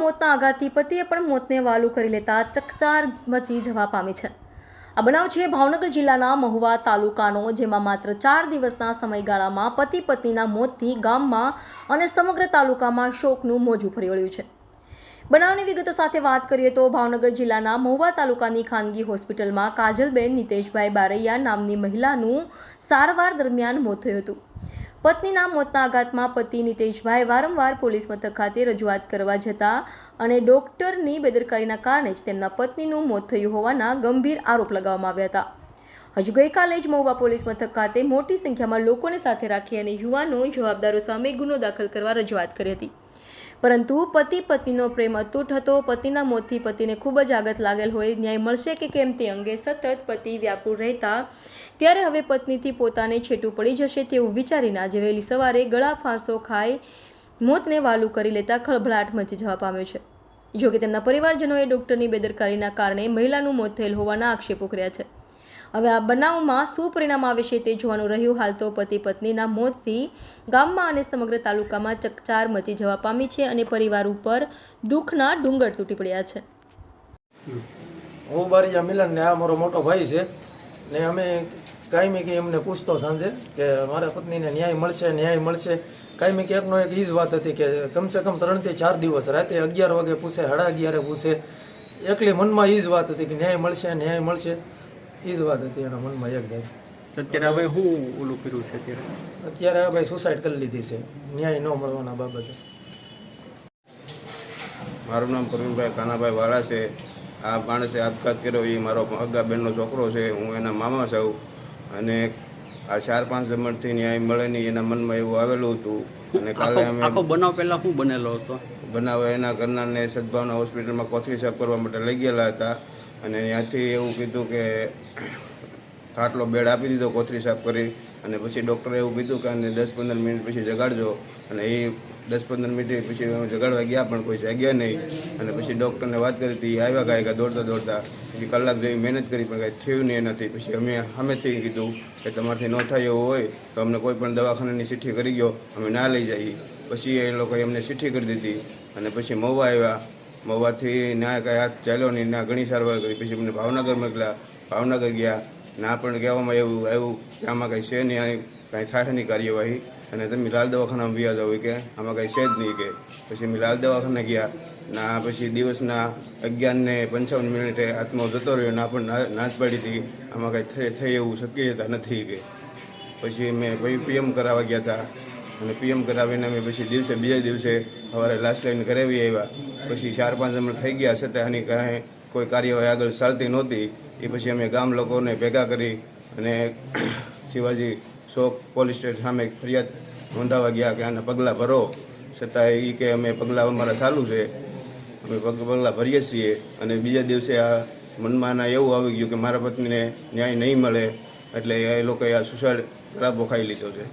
મોતના આઘાતથી પતિએ પણ મોતને વાલું કરી લેતા ચકચાર મચી જવા પામી છે. આ બનાવ છે ભાવનગર જિલ્લાના મહુવા તાલુકાનો, જેમાં માત્ર ચાર દિવસના સમયગાળામાં પતિ પત્નીના મોતથી ગામમાં અને સમગ્ર તાલુકામાં શોકનું મોજું ફરી વળ્યું છે. બનાવની વિગતો સાથે વાત કરીએ તો ભાવનગર જિલ્લાના મહુવા તાલુકાની ખાનગી હોસ્પિટલમાં કાજલબેન નિતેશભાઈ બારૈયા નામની મહિલાનું સારવાર દરમિયાન મોત થયું હતું. પત્નીના મોતના આઘાતમાં પતિ નિતેશભાઈ વારંવાર પોલીસ મથક ખાતે રજૂઆત કરવા જતા અને ડોક્ટરની બેદરકારીના કારણે જ તેમના પત્નીનું મોત થયું હોવાના ગંભીર આરોપ લગાવવામાં આવ્યા હતા. હજુ ગઈકાલે જ મહુવા પોલીસ મથક ખાતે મોટી સંખ્યામાં લોકોને સાથે રાખી અને યુવાનો જવાબદારો સામે ગુનો દાખલ કરવા રજૂઆત કરી હતી. પરંતુ પતિ પત્નીનો પ્રેમ અતૂટ હતો. પતિના મોતથી પતિને ખૂબ જ આઘાત લાગેલ હોય, ન્યાય મળશે કે કેમ તે અંગે સતત પતિ વ્યાકુળ રહેતા. ત્યારે હવે પત્નીથી પોતાને છેટું પડી જશે તેવું વિચારીને આજે વહેલી સવારે ગળા ફાંસો ખાઈ મોતને વાલું કરી લેતા ખળભળાટ મચી જવા પામ્યો છે. જોકે તેમના પરિવારજનોએ ડોક્ટરની બેદરકારીના કારણે મહિલાનું મોત થયેલ હોવાના આક્ષેપો કર્યા છે. હવે આ બનાવમાં શું પરિણામ આવે છે તે જોવાનું રહ્યું. હાલ તો પતિ પત્નીના મોતથી ગામમાં અને સમગ્ર તાલુકામાં ચકચાર મચી જવા પામી છે અને પરિવાર ઉપર દુઃખના ડુંગર તૂટી પડ્યા છે. હું બારીયા મિલન ને આ મારો મોટો ભાઈ છે ને અમે કાયમી કે એમને પૂછતો સાંજે કે મારા પત્નીને ન્યાય મળશે ન્યાય મળશે. કાયમી કે એકનો એક ઈજ વાત હતી કે કમસે કમ ત્રણથી ચાર દિવસ, રાતે અગિયાર વાગે પૂછે, સાડા અગિયારે પૂછે. એકલી મનમાં ઈજ વાત હતી કે ન્યાય મળશે ન્યાય મળશે. ઈ જ વાત હતી એના મનમાં એક જાય અત્યારે હવે શું ઓલું કર્યું છે અત્યારે? અત્યારે હવે ભાઈ સુસાઇડ કરી લીધી છે. ન્યાય ન મળવાના બાબતે. મારું નામ પ્રવીણભાઈ કાનાભાઈ વાળા છે. આ માણસે આપઘાત કર્યો એ મારો અગા બેનનો છોકરો છે. હું એના મામા છું. અને આ ચાર પાંચ જમણથી ન્યાય મળે નહીં એના મનમાં એવું આવેલું હતું. અને કાલે અમે આખો બનાવ પહેલા શું બનેલો હતો? બનાવે એના ઘરનાને સદભાવના હોસ્પિટલમાં કોથળી સાફ કરવા માટે લઈ ગયેલા હતા. અને ત્યાંથી એવું કીધું કે ખાટલો બેડ આપી દીધો કોથળી સાફ કરી. અને પછી ડૉક્ટરે એવું કીધું કે આને દસ પંદર મિનિટ પછી જગાડજો. અને એ દસ પંદર મિનિટ પછી જગાડવા ગયા, પણ કોઈ જાગ્યા નહીં. અને પછી ડૉક્ટરને વાત કરી હતી આવ્યા ગાયકા દોડતા દોડતા. પછી કલાક જેવી મહેનત કરી, પણ કાંઈ થયું નહીં એનાથી. પછી અમે સામેથી કીધું કે તમારથી ન થાય એવું હોય, તો અમને કોઈ પણ દવાખાનાની ચિઠ્ઠી કરી ગયો, અમે ના લઈ જઈએ. પછી એ લોકોએ અમને ચિઠ્ઠી કરી દીધી અને પછી મહુવા આવ્યા. મહુવાથી ના કાંઈ હાથ ચાલ્યો નહીં, ના ઘણી સારવાર કરી. પછી અમને ભાવનગર મોકલ્યા. ભાવનગર ગયા. ના, પણ કહેવામાં એવું આવ્યું કે આમાં કંઈ છે નહીં, આની કાંઈ થાય નહીં કાર્યવાહી. અને તમે લાલ દવાખાનામાં વ્યા જાવ કે આમાં કાંઈ છે જ નહીં કે. પછી અમે લાલ દવાખાને ગયા, ના, પછી દિવસના અગિયાર ને પંચાવન મિનિટે આત્મો જતો રહ્યો, ના, પણ નાચ પાડી હતી. આમાં કાંઈ થઈ એવું શક્યતા નથી કે. પછી મેં પછી પીએમ કરાવવા ગયા હતા. અને પીએમ કરાવીને અમે પછી દિવસે, બીજા દિવસે સવારે લાસ્ટ લાઈન કરાવી આવ્યા. પછી ચાર પાંચ જમણ થઈ ગયા, છતાં આની કાંઈ કોઈ કાર્યવાહી આગળ ચાલતી નહોતી, એ પછી અમે ગામ લોકોને ભેગા કરી અને શિવાજી ચોક પોલીસ સ્ટેશન સામે ફરિયાદ નોંધાવા ગયા કે આના પગલાં ભરો, છતાં એ કે અમે પગલાં અમારા ચાલુ છે. અમે પગ, પગલાં ભરીએ છીએ અને બીજા દિવસે આ મનમાંના એવું આવી ગયું કે મારા પત્નીને ન્યાય નહીં મળે, એટલે એ લોકોએ આ સુસાઇડ ખરાબો ખાઈ લીધો છે.